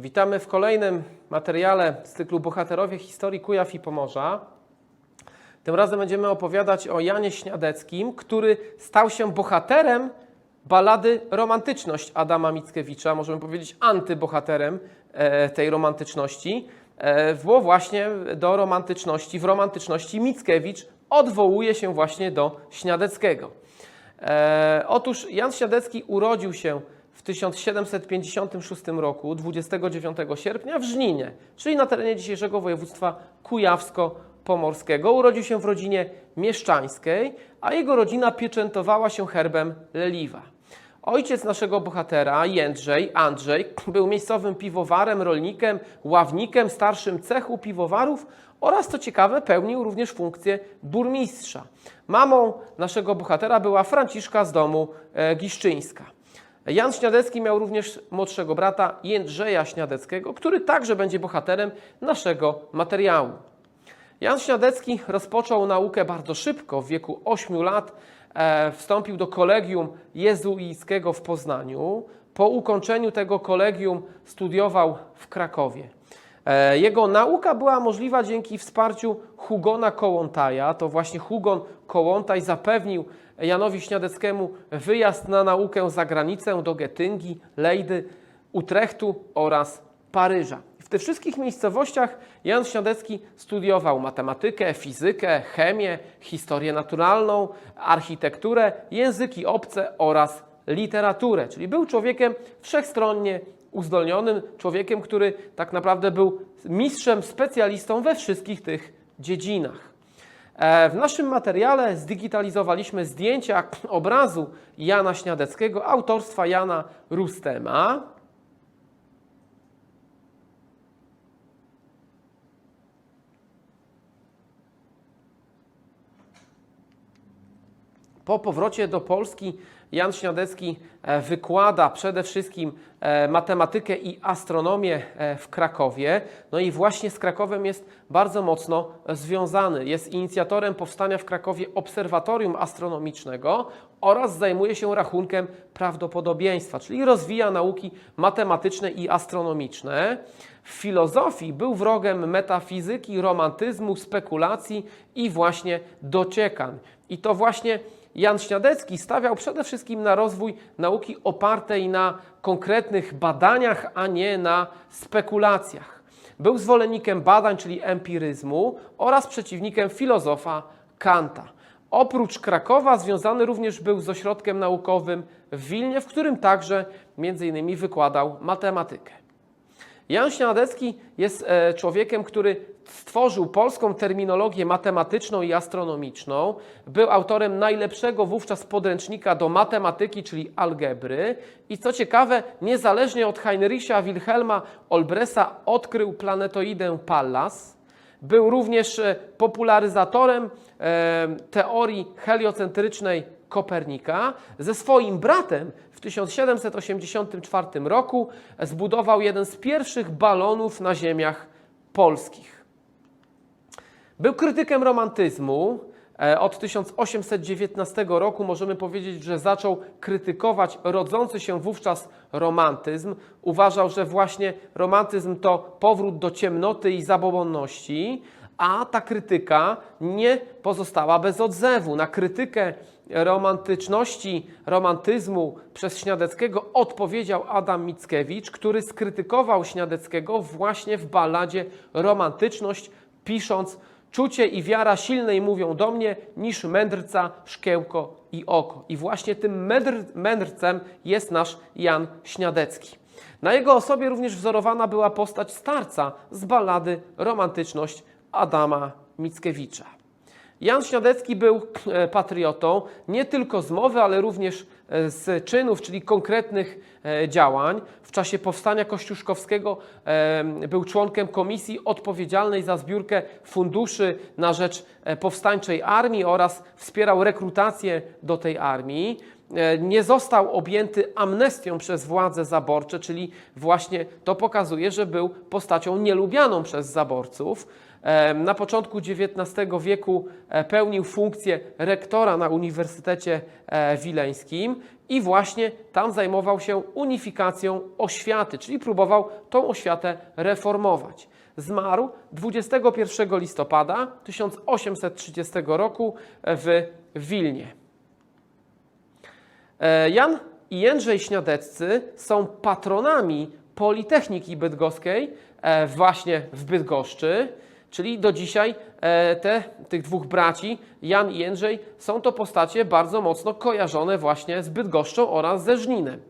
Witamy w kolejnym materiale z cyklu Bohaterowie Historii Kujaw i Pomorza. Tym razem będziemy opowiadać o Janie Śniadeckim, który stał się bohaterem balady Romantyczność Adama Mickiewicza, możemy powiedzieć antybohaterem e, tej romantyczności, e, bo właśnie do romantyczności, w romantyczności Mickiewicz odwołuje się właśnie do Śniadeckiego. E, otóż Jan Śniadecki urodził się w 1756 roku, 29 sierpnia w Żninie, czyli na terenie dzisiejszego województwa kujawsko-pomorskiego. Urodził się w rodzinie mieszczańskiej, a jego rodzina pieczętowała się herbem Leliwa. Ojciec naszego bohatera, Jędrzej, Andrzej, był miejscowym piwowarem, rolnikiem, ławnikiem, starszym cechu piwowarów oraz, co ciekawe, pełnił również funkcję burmistrza. Mamą naszego bohatera była Franciszka z domu e, Giszczyńska. Jan Śniadecki miał również młodszego brata Jędrzeja Śniadeckiego, który także będzie bohaterem naszego materiału. Jan Śniadecki rozpoczął naukę bardzo szybko, w wieku 8 lat e, wstąpił do kolegium jezuickiego w Poznaniu. Po ukończeniu tego kolegium studiował w Krakowie. E, Jego nauka była możliwa dzięki wsparciu Hugona Kołątaja. To właśnie Hugon Kołątaj zapewnił Janowi Śniadeckiemu wyjazd na naukę za granicę do Getyngi, Lejdy, Utrechtu oraz Paryża. W tych wszystkich miejscowościach Jan Śniadecki studiował matematykę, fizykę, chemię, historię naturalną, architekturę, języki obce oraz literaturę. Czyli był człowiekiem wszechstronnie uzdolnionym, człowiekiem, który tak naprawdę był mistrzem, specjalistą we wszystkich tych dziedzinach. E, W naszym materiale zdigitalizowaliśmy zdjęcia obrazu Jana Śniadeckiego autorstwa Jana Rustema. Po powrocie do Polski Jan Śniadecki e, wykłada przede wszystkim e, matematykę i astronomię e, w Krakowie. No i właśnie z Krakowem jest bardzo mocno związany. Jest inicjatorem powstania w Krakowie obserwatorium astronomicznego oraz zajmuje się rachunkiem prawdopodobieństwa, czyli rozwija nauki matematyczne i astronomiczne. W filozofii był wrogiem metafizyki, romantyzmu, spekulacji i właśnie dociekań. I to właśnie Jan Śniadecki stawiał przede wszystkim na rozwój nauki opartej na konkretnych badaniach, a nie na spekulacjach. Był zwolennikiem badań, czyli empiryzmu oraz przeciwnikiem filozofa Kanta. Oprócz Krakowa związany również był z ośrodkiem naukowym w Wilnie, w którym także innymi wykładał matematykę. Jan Śniadecki jest e, człowiekiem, który stworzył polską terminologię matematyczną i astronomiczną. Był autorem najlepszego wówczas podręcznika do matematyki, czyli algebry. I co ciekawe, niezależnie od Heinricha Wilhelma Olbresa odkrył planetoidę Pallas. Był również e, popularyzatorem e, teorii heliocentrycznej Kopernika. Ze swoim bratem w 1784 roku zbudował jeden z pierwszych balonów na ziemiach polskich. Był krytykiem romantyzmu. E, Od 1819 roku możemy powiedzieć, że zaczął krytykować rodzący się wówczas romantyzm. Uważał, że właśnie romantyzm to powrót do ciemnoty i zabobonności, a ta krytyka nie pozostała bez odzewu. Na krytykę romantyczności, romantyzmu przez Śniadeckiego odpowiedział Adam Mickiewicz, który skrytykował Śniadeckiego właśnie w balladzie Romantyczność, pisząc Czucie i wiara silnej mówią do mnie niż mędrca, szkiełko i oko. I właśnie tym mędr, mędrcem jest nasz Jan Śniadecki. Na jego osobie również wzorowana była postać starca z ballady Romantyczność Adama Mickiewicza. Jan Śniadecki był e, patriotą nie tylko z mowy, ale również e, z czynów, czyli konkretnych e, działań. W czasie powstania kościuszkowskiego był członkiem komisji odpowiedzialnej za zbiórkę funduszy na rzecz powstańczej armii oraz wspierał rekrutację do tej armii. nie został objęty amnestią przez władze zaborcze, czyli właśnie to pokazuje, że był postacią nielubianą przez zaborców. Na początku XIX wieku e, pełnił funkcję rektora na Uniwersytecie e, Wileńskim i właśnie tam zajmował się unifikacją oświaty, czyli próbował tą oświatę reformować. Zmarł 21 listopada 1830 roku w Wilnie. E, Jan i Jędrzej Śniadeccy są patronami Politechniki Bydgoskiej właśnie w Bydgoszczy, czyli do dzisiaj e, te, tych dwóch braci, Jan i Jędrzej, są to postacie bardzo mocno kojarzone właśnie z Bydgoszczą oraz ze Żninem.